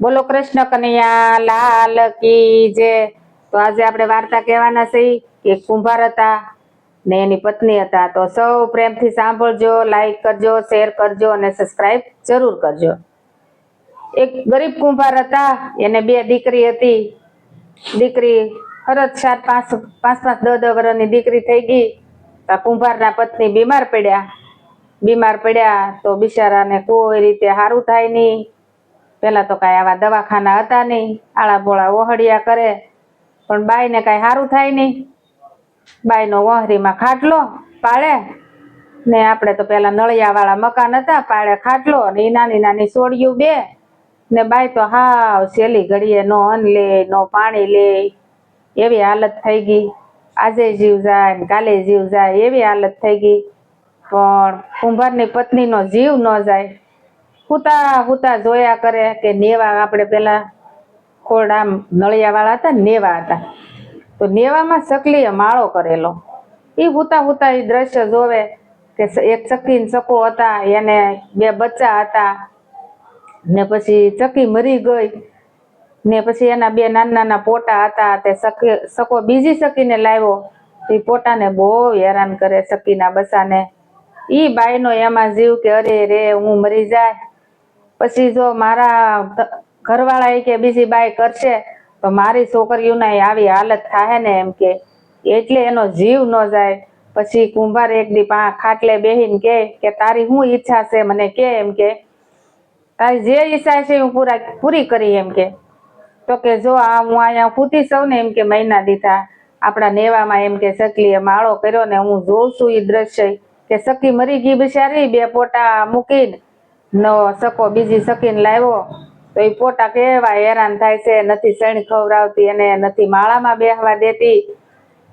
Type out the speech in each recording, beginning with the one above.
બોલો કૃષ્ણ કનૈયા, લાલ કી જે તો આજે આપણે વાર્તા કહેવાના છે કે કુંભાર હતા ને એની પત્ની હતા. તો સૌ પ્રેમથી સાંભળજો લાઈક કરજો શેર કરજો અને સબસ્ક્રાઇબ જરૂર કરજો. એક ગરીબ કુંભાર હતા, એને બે દીકરી હતી. દીકરી હરત સાત પાંચ પાંચ પાંચ, દસ દસ વર્ષની દીકરી થઈ ગઈ. તો કુંભારના પત્ની બીમાર પડ્યા. બીમાર પડ્યા તો બિચારાને કોઈ રીતે સારું થાય નહીં. પેલા તો કાંઈ આવા દવાખાના હતા નહીં આળા બોળા ઓહળિયા કરે, પણ બાઈને કાંઈ સારું થાય નહીં. બાઈનો વહરીમાં ખાટલો પાળે, ને આપણે તો પહેલાં નળિયાવાળા મકાન હતા, પાળે ખાટલો, ને એ નાની નાની સોડિયું બે, ને બાઈ તો હાવ સેલી ઘડીએ નો અન્ન લે, નો પાણી લે, એવી હાલત થઈ ગઈ. આજે જીવ જાય ને કાલે જીવ જાય એવી હાલત થઈ ગઈ. પણ કુંભારની પત્નીનો જીવ ન જાય. હુતા હુતા જોયા કરે કે નેવા આપણે પેલા ખોરડા નળિયાવાળા હતા નેવા હતા. તો નેવામાં સકલીએ માળો કરેલો. એ હુતા હુતા એ દ્રશ્ય જોવે કે એક ચકી ચકો હતા, એને બે બચ્ચા હતા. ને પછી ચકી મરી ગઈ. ને પછી એના બે નાના નાના પોટા હતા, તે સકી, સકો બીજી સકીને લાવ્યો. એ પોતાને બહુ હેરાન કરે સકીના બસાને એ બાઈનો એમાં જીવ કે અરે રે, હું મરી જાય. પછી જો મારા ઘરવાળા કે બીજી બાઈ કરશે, તો મારી છોકરીઓના આવી હાલત થાય ને એમ કે. એટલે એનો જીવ ન જાય. પછી કુંભાર એક દી પા, ખાટલે બેહીને કે કે તારી શું ઈચ્છા છે મને કે એમ કે. તારી જે ઈચ્છા છે હું પૂરા, પૂરી કરી એમ કે. તો કે જો આ હું અહીંયા ફૂતી સૌ ને એમ કે મહિના દીધા. આપણા નેવામાં એમ કે સકલીએ માળો કર્યો ને હું જોઉં છું એ દ્રશ્ય. કે સખી મરી ગઈ બિચારી, બે પોટા મૂકીને. નો સકો બીજી સકીને લાવ્યો. તો એ પોટા કેવા હેરાન થાય છે, નથી સણ ખવડાવતી અને નથી માળામાં બેહવા દેતી.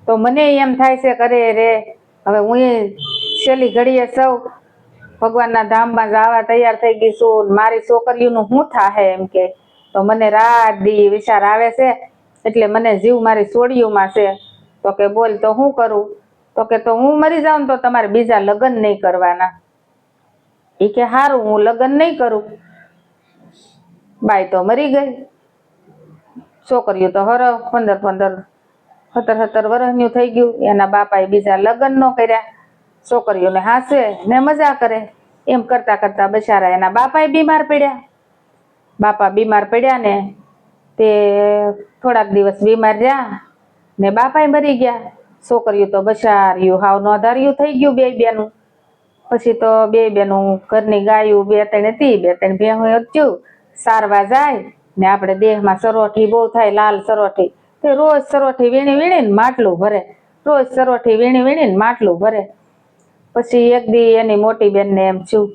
તો મને એમ થાય છે, કરે રે, હવે હું છેલ્લી ઘડીએ સૌ ભગવાનના ધામમાં જવા તૈયાર થઈ ગઈ છું, મારી છોકરીઓનું શું થાહે? એમ કે. તો મને રાત દી વિચાર આવે છે, એટલે મને જીવ મારી સોડિયુંમાં છે. તો કે બોલ, તો હું કરું? તો કે, તો હું મરી જાઉં તો તમારે બીજા લગ્ન નહીં કરવાના. એ કે સારું હું લગ્ન નહીં કરું. બાઈ તો મરી ગઈ. છોકરીઓ તો હર પંદર પંદર, સત્તર સત્તર વર્ષનું થઈ ગયું. એના બાપાએ બીજા લગ્ન ન કર્યા. છોકરીઓને હાસે ને મજા કરે. એમ કરતા કરતા બચારા એના બાપાએ બીમાર પડ્યા. બાપા બીમાર પડ્યા ને તે થોડાક દિવસ બીમાર રહ્યા ને બાપાએ મરી ગયા. છોકરીઓ તો બચાર્યું હાવ નોંધાર્યું થઈ ગયું બે બેનું. પછી તો બે બેનું ઘરની ગાયું બે ત્રણ હતી, બે ત્રણ ભેહું હતું સારવા જાય ને આપણે દેહમાં સરોઠી બહુ થાય, લાલ સરોઠી. તે રોજ સરોઠી વીણી વીણીને માટલું ભરે. રોજ સરોઠી વીણી વીણીને માટલું ભરે. પછી એક દી એની મોટી બેનને એમ થયું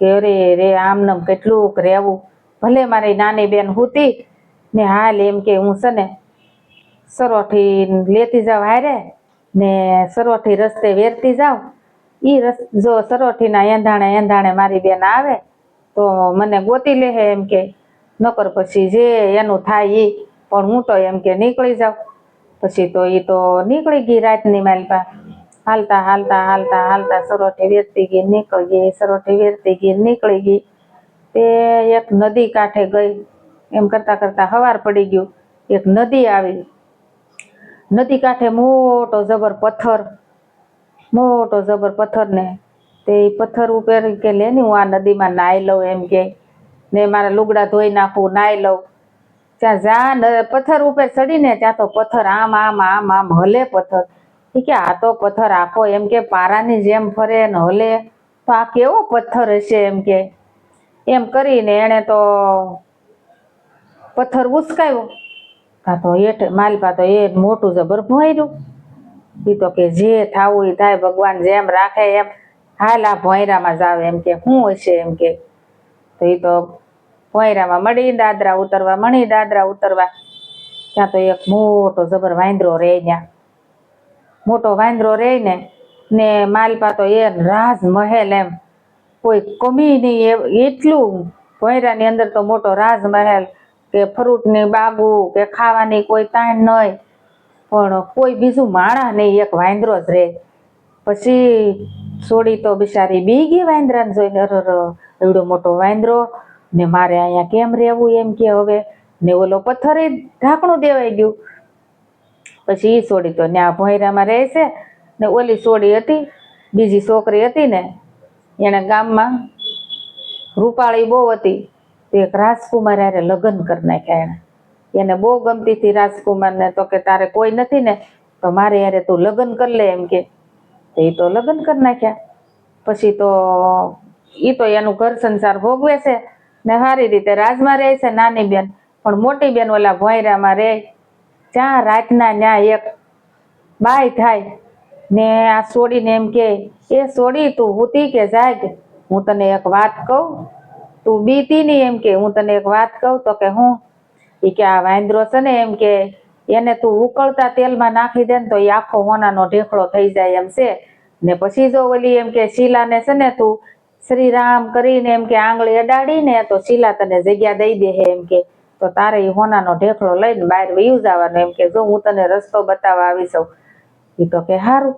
કે, અરે રે આમનમ કેટલુંક રહેવું ભલે મારી નાની બેન હતી, ને હાલ એમ કે હું છે ને સરોઠી લેતી જાઉં હારે ને સરોઠી રસ્તે વેરતી જાઉં. ઈ રસ, જો સરોઠીના એંધાણે એંધાણે મારી બેન આવે, તો મને ગોતી લે એમ કે, નકર પછી જે એનું થાય એ પણ હું તો એમ કે નીકળી જાઉં. પછી તો એ તો નીકળી ગઈ રાતની માલપા હાલતા હાલતા હાલતા હાલતા સરોઠી વેરતી ગઈ, નીકળી ગઈ, સરોઠી વેરતી ગઈ, નીકળી ગઈ. તે એક નદી કાંઠે ગઈ, એમ કરતાં કરતાં હવાર પડી ગયું, એક નદી આવી. નદી કાંઠે મોટો જબર પથ્થર મોટો જબર પથ્થર ને તે પથ્થર ઉપર કે લે ને હું આ નદીમાં નાહી લઉં એમ કે. ને મારા લુગડા ધોઈ નાખું, નાહી લઉં. ત્યાં જા પથ્થર ઉપર ચડીને ત્યાં તો પથ્થર આમ આમ આમ આમ હલે પથ્થર. કે આ તો પથ્થર આખો એમ કે પારાની જેમ ફરે ને હલે. તો આ કેવો પથ્થર હશે એમ કે. એમ કરીને એણે તો પથ્થર ઉચકાયો કાં તો હેઠ માલપા તો એ મોટું જબર ભોંયરું ઈ તો કે જે થવું એ થાય, ભગવાન જેમ રાખે એમ હાલ આ ભોંયરામાં એમ કે શું હશે? એમ કે. તો એ તો ભોંયરામાં મળી દાદરા ઉતરવા, મણી દાદરા ઉતરવા. ત્યાં તો એક મોટો જબર વાંદરો રહે ત્યાં મોટો વાંદરો રહે ને ને માલપા તો એ રાજ મહેલ એમ. કોઈ કમી નહીં એટલું ભોંયરાની અંદર તો મોટો રાજ મહેલ કે ફ્રૂટની બાગુ કે ખાવાની કોઈ તાણ નહીં પણ કોઈ બીજું માણા નહીં, એક વાંદરો જ રહે પછી છોડી તો બિચારી બી ગઈ વાંદરાને જોઈને, અરર એવડો મોટો વાંદરો. ને મારે અહીંયા કેમ રહેવું એમ કે હવે? ને ઓલો પથ્થરે ઢાંકણું દેવાઈ ગયું. પછી એ સોડી તો ત્યાં ભોંયરામાં રહે છે. ને ઓલી સોડી હતી, બીજી છોકરી હતી ને, એણે ગામમાં રૂપાળી બહુ હતી. તો એક રાજકુમાર હારે લગ્ન કરી નાખ્યા એણે. એને બહુ ગમતી હતી રાજકુમારને તો કે તારે કોઈ નથી ને, તો મારે યારે તું લગ્ન કરી લે એમ કે. એ તો લગ્ન કરી નાખ્યા. પછી તો એ તો એનું ઘર સંસાર ભોગવે છે ને સારી રીતે રાજમાં રહે છે નાની બેન, પણ મોટી બેન ઓલા ભોંયરામાં રહે. જ્યાં રાતના ન્યા એક બાય થાય ને આ સોડીને એમ કે, એ સોડી, તું હુતી કે જાગ? હું તને એક વાત કહું? તું બીતી નહીં એમ કે, હું તને એક વાત કહું તો કે હું એ કે આ વાંદરો છે ને એમ કે એને તું ઉકળતા તેલમાં નાખી દે ને તો એ આખો હોનાનો ઢેકળો થઈ જાય એમ છે. ને પછી જો ઓલી એમ કે શીલાને છે ને તું શ્રી રામ કરીને એમ કે આંગળી અડાડીને તો શીલા તને જગ્યા દઈ દે એમ કે. તો તારે એ હોનાનો ઢેકળો લઈને બહાર વયું જવાનું એમ કે જો હું તને રસ્તો બતાવવા આવી છું એ તો કે સારું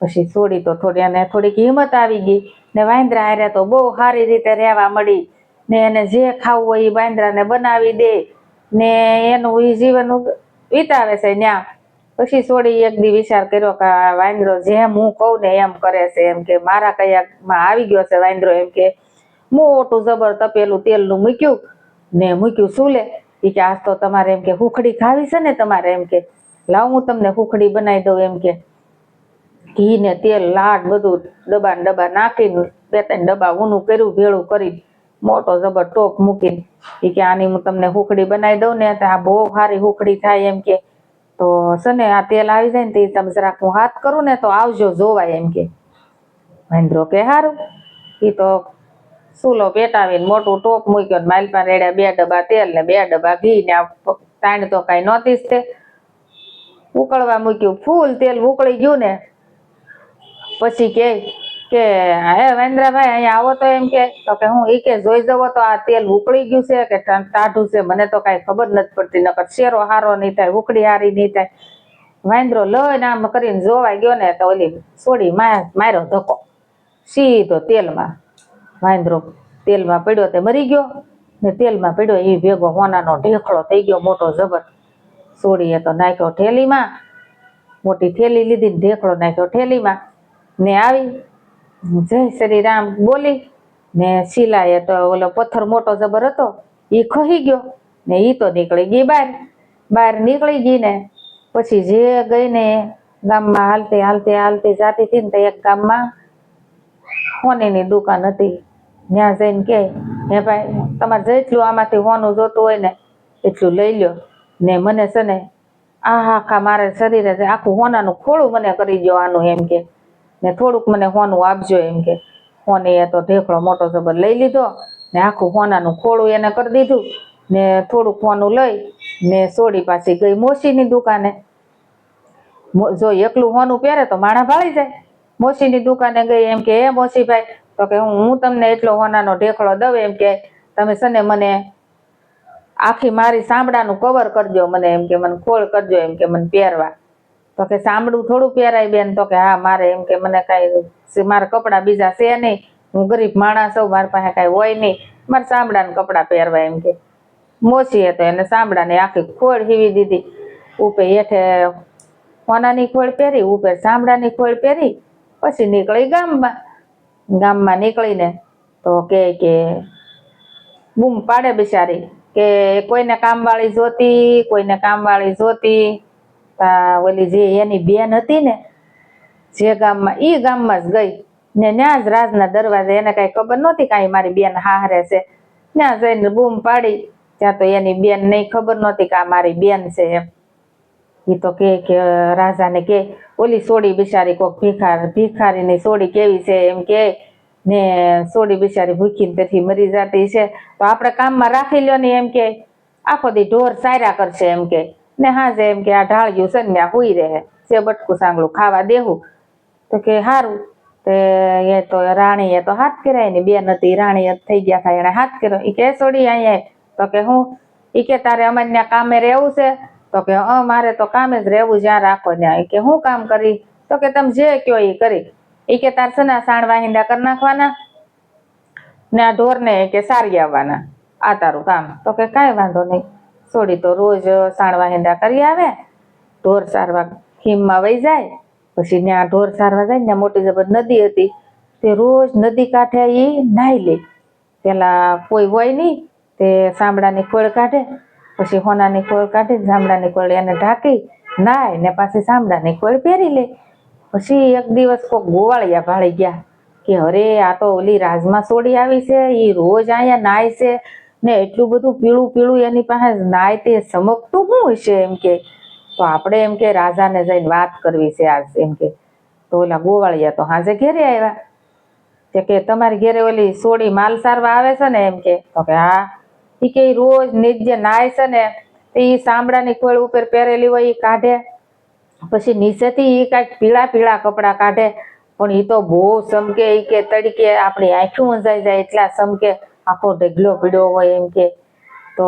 પછી છોડી તો થોડી એને થોડીક હિંમત આવી ગઈ ને વાંદરા હારે તો બહુ સારી રીતે રહેવા મળી ને એને જે ખાવું હોય એ વાંદરાને બનાવી દે. ને એનું એ જીવન વિતાવે છે ત્યાં પછી છોડી એક દી વિચાર કર્યો કે આ વાંદરો જેમ હું કહું ને એમ કરે છે, એમ કે મારા કયાકમાં આવી ગયો છે વાંદરો, એમ કે મોટું જબર તપેલું તેલનું મૂક્યું ને મૂક્યું શું લે ઈ કે આજ તો તમારે એમ કે હુખડી ખાવી છે ને તમારે, એમ કે લાવ હું તમને હુખડી બનાવી દઉં, એમ કે. ઘી ને તેલ, લાડ બધું ડબ્બા ડબ્બા નાખીને બે ત્રણ ડબ્બા ઊનું કર્યું, ભેળું કરીને મોટો જબર ટોપ મૂકીને એ કે આની હું તમને હુકડી બનાવી દઉં ને તો આ બહુ સારી હુકડી થાય એમ કે. તો છે ને આ તેલ આવી જાય ને તે તમે જરાક હું હાથ કરું ને તો આવજો જોવાય એમ કે. મહેન્દ્રો કે સારું એ તો સૂલો પેટાવીને મોટું ટોપ મૂક્યો ને માલપા રેડ્યા બે ડબ્બા તેલ ને બે ડબ્બા ઘી ને તાણ તો કાંઈ નહોતી જ તે. ઉકળવા મૂક્યું, ફૂલ તેલ ઉકળી ગયું ને. પછી કે કે, હે વેન્દ્રાભાઈ અહીંયા આવો તો એમ કે. તો કે, હું ઈ કે, જોઈ જવો તો આ તેલ ઉકળી ગયું છે કે ટાઢું છે, મને તો કાંઈ ખબર નથી પડતી, નકર શેરો હારો નહીં થાય, ઉકળી હારી નહીં થાય. વાંદરો લઈને આમ કરીને જોવાય ગયો ને, તો ઓલી છોડી માર્યો ધક્કો. સીધો તેલમાં વાંદરો તેલમાં પડ્યો તે મરી ગયો ને તેલમાં પડ્યો એ ભેગો હોનાનો ઢેખળો થઈ ગયો મોટો જબર. સોડીએ તો નાખ્યો ઠેલીમાં, મોટી થેલી લીધી ને ઢેકડો નાખ્યો ઠેલીમાં ને આવી જય શ્રી રામ બોલી, ને શિલાએ તો ઓલો પથ્થર મોટો જબર હતો એ ખહી ગયો, ને એ તો નીકળી ગઈ બહાર. બહાર નીકળી ગઈ ને, પછી જે ગઈ ને ગામમાં હાલતી હાલતી હાલતી જાતી હતી ને તો એક ગામમાં હોનીની દુકાન હતી. ત્યાં જઈને કે, હે ભાઈ, તમારે જેટલું આમાંથી હોનું જોતું હોય ને, એટલું લઈ લ્યો. ને મને છે ને આ આખા મારે શરીરે આખું હોનાનું ખોળું મને કરી દો આનું, એમ કે. ને થોડુંક મને હોનું આપજો એમ કે, હોને એ તો ઢેકળો મોટો જબર લઈ લીધો ને આખું હોનાનું ખોળું એને કરી દીધું ને થોડુંક હોનું લઈ ને સોડી પાછી ગઈ મોસીની દુકાને. જો એકલું હોનું પહેરે તો માણા ભાળી જાય. મોસીની દુકાને ગઈ એમ કે, હે મોસીભાઈ, તો કે હું હું તમને એટલો હોનાનો ઢેકળો દઉં એમ કે, તમે છે ને મને આખી મારી સાંભળાનું કવર કરજો મને એમ કે, મને ખોળ કરજો એમ કે, મને પહેરવા. તો કે સાંભળું થોડું પહેરાય બેન, તો કે હા, મારે એમ કે મને કાંઈ મારા કપડાં બીજા છે નહીં. હું ગરીબ માણસ હોઉં, મારી પાસે કાંઈ હોય નહીં. મારે સાંભળાના કપડાં પહેરવા એમ કે. મોસીએ તો એને સાંભળાને આખી ખોળ હીવી દીધી. ઉપે હેઠે હોનાની ખોળ પહેરી ઉપર સાંભળાની ખોળ પહેરી, પછી નીકળી ગામમાં. ગામમાં નીકળીને તો કે કે બૂમ પાડે બિચારી, કે કોઈને કામવાળી જોતી, કોઈને કામવાળી જોતી. ઓલી જે એની બેન હતી ને, જે ગામમાં, ઈ ગામમાં જ ગઈ. ને ત્યાં જ રાજના દરવાજે, એને કાંઈ ખબર નહોતી કાંઈ મારી બેન હારે છે. ત્યાં જઈને બૂમ પાડી, ત્યાં તો એની બેન નહીં ખબર નહોતી કે આ મારી બેન છે એમ. એ તો કે કે, રાજાને કે, ઓલી સોડી બિચારી કોક ભિખાર, ભિખારીની સોડી કેવી છે એમ કે, ને સોડી બિચારી ભૂખીને તેથી મરી જતી છે. તો આપણે કામમાં રાખી લ્યો ને એમ કે, આખો દી ઢોર સાર્યા કરશે એમ કે. ને હાજે એમ કે આ ઢાળ્યું છે ને હુઈ રહે છે. બટકું સાંગળું ખાવા દેવું તો કે સારું તે એ તો રાણીએ તો હાથ કર્યા ને બેન હતી રાણી જ થઈ ગયા થાય એને હાથ કર્યો. એ કે સોડી અહીંયા તો કે, હું? એ કે, તારે અમારે કામે રહેવું છે. તો કે, અ, મારે તો કામે જ રહેવું જ્યાં રાખો ત્યાં કે, હું કામ કરી? તો કે, તમે જે કયો એ કરી. એ કે, તાર સના સાણ વાહિંદા કરી નાખવાના ને આ ઢોરને કે સારી આવવાના. આ તારું કામ. તો કે, કાંઈ વાંધો નહીં. સોડી તો રોજ સાણવા હેંડા કરી આવે. ઢોર સારવા ખીમમાં વહી જાય. પછી ત્યાં ઢોર સારવા જાય ત્યાં મોટી જબર નદી હતી. તે રોજ નદી કાંઠે એ નાહી લે. પેલા કોઈ હોય નહીં તે સાંભળાની ખોળ કાઢે. પછી હોનાની ખોળ કાઢે સાંભળાની ખોળ એને ઢાંકી, નાય ને પાછી સાંભળાની ખોળ પહેરી લે. પછી એક દિવસ કોક ગોવાળિયા ભાળી ગયા કે, અરે, આ તો ઓલી રાજમાં સોડી આવી છે એ રોજ અહીંયા નાય છે. ને એટલું બધું પીળું પીળું એની પાસે નાય તે ચમકતું શું હશે એમ કે? તો આપણે એમ કે રાજાને જઈને વાત કરવી છે આજ એમ કે. તો ઓલા ગોવાળિયા તો હાજે ઘેરે આવ્યા. તે કે તમારી ઘેરે ઓલી સોડી માલ સારવા આવે છે ને એમ કે? તો કે હા. એ કે રોજ નીચે નાય છે ને એ સાંભળાની ખોળ ઉપર પહેરેલી હોય એ કાઢે. પછી નીચેથી એ કાંઈક પીળા પીળા કપડાં કાઢે. પણ એ તો બહુ સમકે એ કે તરીકે આપણી આંખું ઊંઝાઈ જાય એટલા સમકે આખો ઢગલો પીડ્યો હોય એમ કે, તો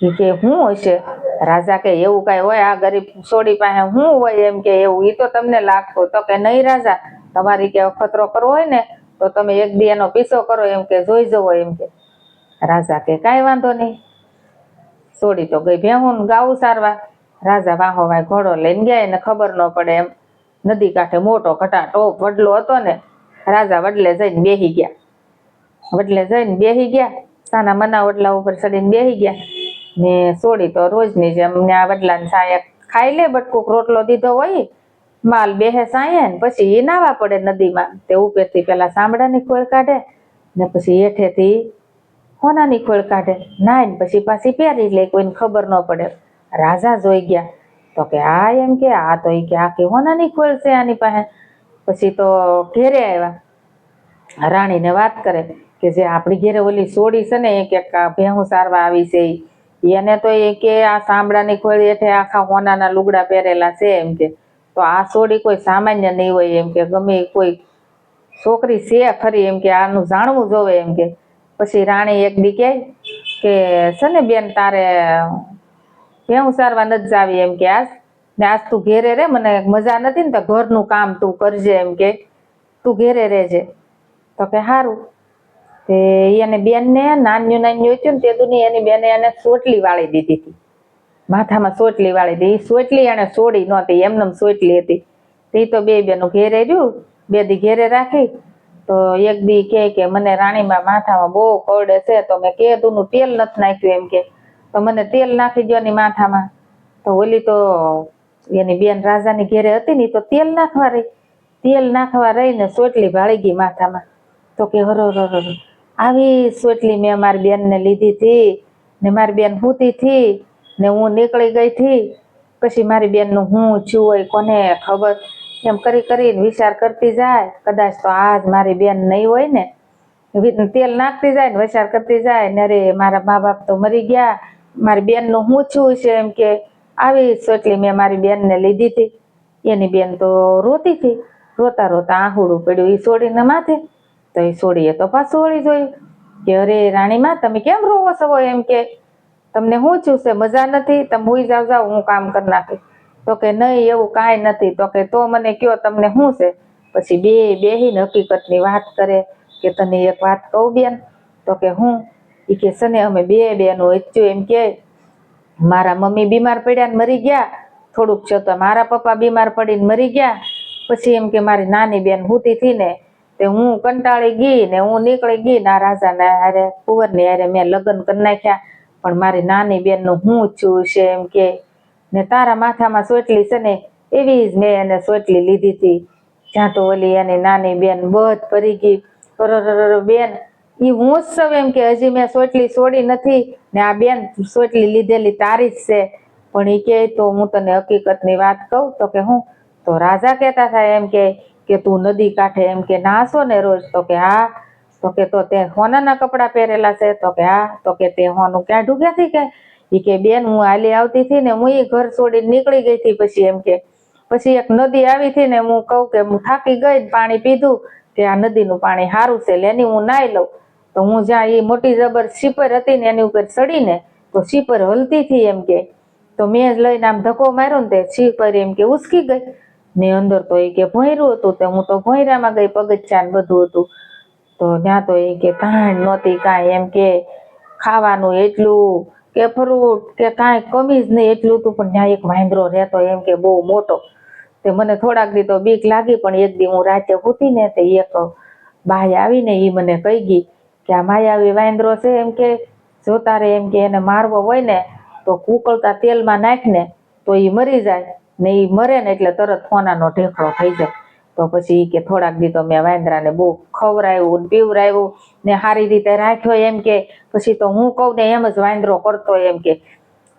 કે શું હશે? રાજા કે એવું કાંઈ હોય, આ ગરીબ સોડી પાસે શું હોય એમ કે એવું? એ તો તમને લાગતું. તો કે નહીં રાજા, તમારી કે અખતરો કરવો હોય ને, તો તમે એક દી એનો પીછો કરો એમ કે, જોઈ જવો એમ કે. રાજા કે કાંઈ વાંધો નહીં. સોડી તો ગઈ ભેહું ગાવું સારવા. રાજા વાહો વાય ઘોડો લઈને ગયા એને ખબર ન પડે એમ. નદી કાંઠે મોટો ઘટાટો વડલો હતો ને, રાજા વડલે જઈને બેહી ગયા. વડલે જઈને બેસી ગયા. સાના મના વડલા ઉપર ચડીને બેસી ગયા. ને સોડી તો રોજની જેમ ને આ વડલાને સાંયે ખાઈ લે બટકુક રોટલો દીધો હોય, માલ બેહે સાંયે ને પછી એ નાવા પડે નદીમાં. તે ઉપરથી પેલા સાંભળાની ખોળ કાઢે ને પછી હેઠેથી હોનાની ખોળ કાઢે. નાય ને પછી પાછી પહેરી લે, કોઈને ખબર ન પડે. રાજા જોઈ ગયા. તો કે આ એમ કે, આ તો ઈ કે આ કે હોનાની ખોળ છે આની પાસે. પછી તો ઘેરે આવ્યા. રાણીને વાત કરે. કે જે આપણી ઘેરે ઓલી સોડી છે ને, એ કે ભેહું સારવા આવી છે એને તો એ કે આ સાંભળાની ખોળ હેઠે આખા હોનાના લુગડા પહેરેલા છે એમ કે. તો આ સોડી કોઈ સામાન્ય નહીં હોય એમ કે, ગમે કોઈ છોકરી છે ખરી એમ કે, આનું જાણવું જોવે એમ કે. પછી રાણી એક દી કહે કે, છે ને બેન, તારે ભેહું સારવા નથી જાવી એમ કે આજ. ને આજ તું ઘેરે રે, મને મજા નથી ને, તો ઘરનું કામ તું કરજે એમ કે. તું ઘેરે રહેજે. તો કે સારું તે એને બેનને નાન્યું નાન્યું હતું ને તે દુની એની બેને એને સોટલી વાળી દીધી હતી. માથામાં સોટલી વાળી દીધી. સોટલી એને છોડી નહોતી એમનેમ સોટલી હતી. તે તો બે બેનું ઘેરે રહ્યું, બે દી ઘેરે રાખી. તો એક દી કહે કે મને રાણીમાં માથામાં બહુ કરડે છે, તો મેં કેદુનું તેલ નથી નાખ્યું એમ કે. તો મને તેલ નાખી દ્યો ની માથામાં. તો ઓલી તો એની બેન રાજાની ઘેરે હતી ને તો તેલ નાખવા રહી. તેલ નાખવા રહીને સોટલી ભાળી ગઈ માથામાં. તો કે હરો હરો હરો. આવી સોટલી મેં મારી બેનને લીધી હતી ને મારી બેન હૂતી હતી ને હું નીકળી ગઈ હતી. પછી મારી બેનનું હું છું હોય કોને ખબર? એમ કરી કરીને વિચાર કરતી જાય. કદાચ તો આજ મારી બેન નહીં હોય ને. તેલ નાખતી જાય ને વિચાર કરતી જાય ને અરે મારા મા બાપ તો મરી ગયા. મારી બેનનું હું છું છે એમ કે આવી સોટલી મેં મારી બેનને લીધી હતી. એની બેન તો રોતી હતી. રોતા રોતા આહુડું પડ્યું એ છોડીને માથે. તો એ સોળીએ તો પાછું સોળી જોયું કે અરે રાણીમાં, તમે કેમ રોવો છો એમ કે, તમને શું છે મજા નથી? તમે હુઈ જાવ જાવ હું કામ કરી નાખી તો કે, નહીં, એવું કાંઈ નથી. તો કે, તો મને કયો તમને શું છે? પછી બે બેહીને હકીકતની વાત કરે કે, તને એક વાત કહું બેન. તો કે, હું? એ કે છે ને અમે બે બેનો ઈચ્છ્યું એમ કે, મારા મમ્મી બીમાર પડ્યા ને મરી ગયા. થોડુંક છે તો મારા પપ્પા બીમાર પડીને મરી ગયા. પછી એમ કે, મારી નાની બેન હુતી હતી ને હું કંટાળી ગઈ ને હું નીકળી ગઈ ના રાજાને હારે, કુંવરની હારે મેં લગ્ન કરી નાખ્યા. પણ મારી નાની બેનનું હું છું છે એમ કે, ને તારા માથામાં સોટલી છે ને, એવી જ મેં એને સોટલી લીધી હતી. જ્યાં તો ઓલી એની નાની બેન બધ ભરી ગઈ. બેન, ઈ હું જ છું એમ કે હજી મેં સોટલી છોડી નથી ને આ બેન સોટલી લીધેલી તારી જ છે. પણ ઈ કે તો હું તને હકીકતની વાત કહું તો કે હું, તો રાજા કહેતા થાય એમ કે કે તું નદી કાંઠે એમ કે નાસો ને રોજ, તો કે હા, તો કે તો તે હોનાના કપડાં પહેરેલા છે, તો કે હા, તો કે તે હોનું ક્યાં ક્યાંથી કે? ઈ કે બેન, હું હાલી આવતી હતી ને હું ઘર છોડીને નીકળી ગઈ હતી પછી એમ કે, પછી એક નદી આવી હતી ને હું કહું કે હું થાકી ગઈ પાણી પીધું, કે આ નદીનું પાણી સારું છે, લે એની હું નાઈ લઉં. તો હું જ્યાં એ મોટી જબર સીપર હતી ને એની ઉપર ચડીને, તો સીપર હલતી હતી એમ કે, તો મેં લઈને આમ ધક્કો માર્યો ને તે સીપર એમ કે ઉસકી ગઈ. ને અંદર તો એ કે ભોયરું હતું તે હું તો ભોયરામાં ગઈ પગથિયા ને બધું હતું. તો ત્યાં તો એ કે તાણ નહોતી કાંઈ એમ કે ખાવાનું એટલું કે ફ્રૂટ કે કાંઈ કમી જ નહીં એટલું હતું, પણ ત્યાં એક વાંદરો રહેતો એમ કે બહુ મોટો. તે મને થોડાક દી તો બીક લાગી, પણ એક દી હું રાતે ઉઠી ને તે એક બાય આવીને એ મને કહી ગઈ કે આ માયાવી વાંદરો છે એમ કે જો તારે એમ કે એને મારવો હોય ને તો કુકળતા તેલમાં નાખને તો એ મરી જાય. ને એ મરે ને એટલે તરત ફોનાનો ઢેકળો થઈ જાય. તો પછી કે થોડાક દી તો મેં વાંદરાને બહુ ખવરાયું પીવરાયું ને સારી રીતે રાખ્યો એમ કે, પછી તો હું કહું ને એમ જ વાંદરો કરતો એમ કે.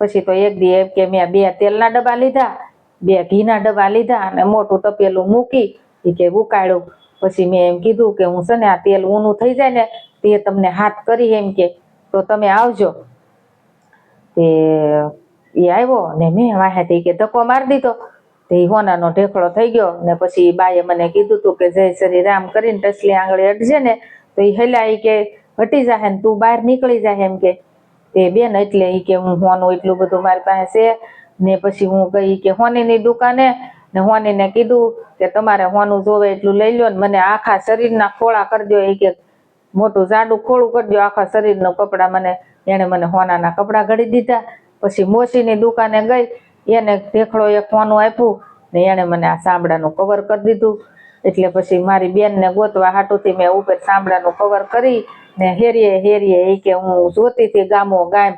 પછી તો એક દી એમ કે મેં બે તેલના ડબ્બા લીધા, બે ઘીના ડબ્બા લીધા અને મોટું તપેલું મૂકી એ કે ઉકાળ્યું. પછી મેં એમ કીધું કે હું છે ને આ તેલ ઊનું થઈ જાય ને તે તમને હાથ કરી એમ કે, તો તમે આવજો. તે એ આવ્યો ને મેં વાહેથી કે ધક્કો મારી દીધો. તે હોનાનો ઢેકળો થઈ ગયો ને પછી બાએ મને કીધું તું કે જય શ્રી રામ કરીને ટસલી આંગળી અટજે ને તો એ હેલાઈ કે હટી જાહે ને તું બહાર નીકળી જાય એમ કે. તે બેન એટલે એ કે હું હોનું એટલું બધું મારી પાસે છે ને પછી હું ગઈ કે હોનીની દુકાને ને હોનીને કીધું કે તમારે હોનું જોવે એટલું લઈ લો ને મને આખા શરીરના ખોળા કરજો એ કે. મોટું જાડું ખોળું કરજો આખા શરીરનું કપડાં મને. એણે મને હોનાના કપડાં ઘડી દીધા. પછી મોસીની દુકાને ગઈ, એને ઢેકળો એક ફોન આપ્યું ને એણે મને આ સાંભળાનું કવર કરી દીધું. એટલે પછી મારી બેનને ગોતવા હાટુથી મેં ઉપર સાંભળાનું કવર કરી ને હેરીએ હેરીએ એ કે હું જોતી હતી ગામો ગામ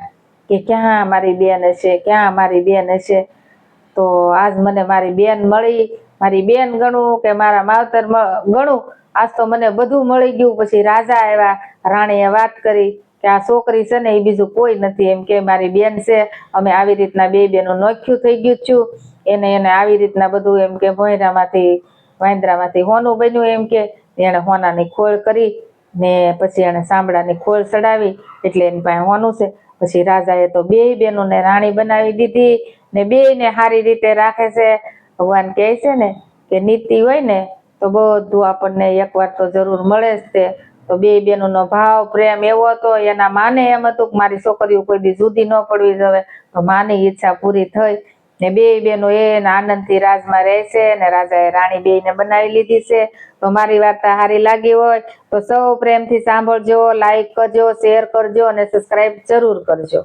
કે ક્યાં મારી બેન હશે, ક્યાં મારી બેન હશે? તો આજ મને મારી બેન મળી. મારી બેન ગણું કે મારા માવતર ગણું. આજ તો મને બધું મળી ગયું. પછી રાજા આવ્યા, રાણીએ વાત કરી. કે આ છોકરી છે ને એ બીજું કોઈ નથી. એમ કે મારી બેન છે, અમે આવી રીતના બે બેનું નોખ્યું થઈ ગયું છું. એને એને આવી રીતના બધું એમ કે ભોયરામાંથી વાંદરામાંથી હોનું બન્યું એમ કે. એણે હોનાની ખોળ કરી ને પછી એણે સાંભળાની ખોળ ચડાવી એટલે એની પાસે હોનું છે. પછી રાજાએ તો બે બેનોને રાણી બનાવી દીધી ને બેયને સારી રીતે રાખે છે. ભગવાન કહે છે ને કે નીતિ હોય ને તો બધું આપણને એકવાર તો જરૂર મળે જ તે. તો બે બેનોનો ભાવ, પ્રેમ એવો હતો, એના માને એમ હતું કે મારી છોકરીઓ કોઈ દી જુદી ન પડવી જવે તો માની ઈચ્છા પૂરી થઈ ને બે બેનો એને આનંદથી રાજમાં રહે છે ને રાજાએ રાણી ને બનાવી લીધી છે. તો મારી વાર્તા સારી લાગી હોય તો સૌ પ્રેમથી સાંભળજો લાઈક કરજો શેર કરજો અને સબસ્ક્રાઈબ જરૂર કરજો.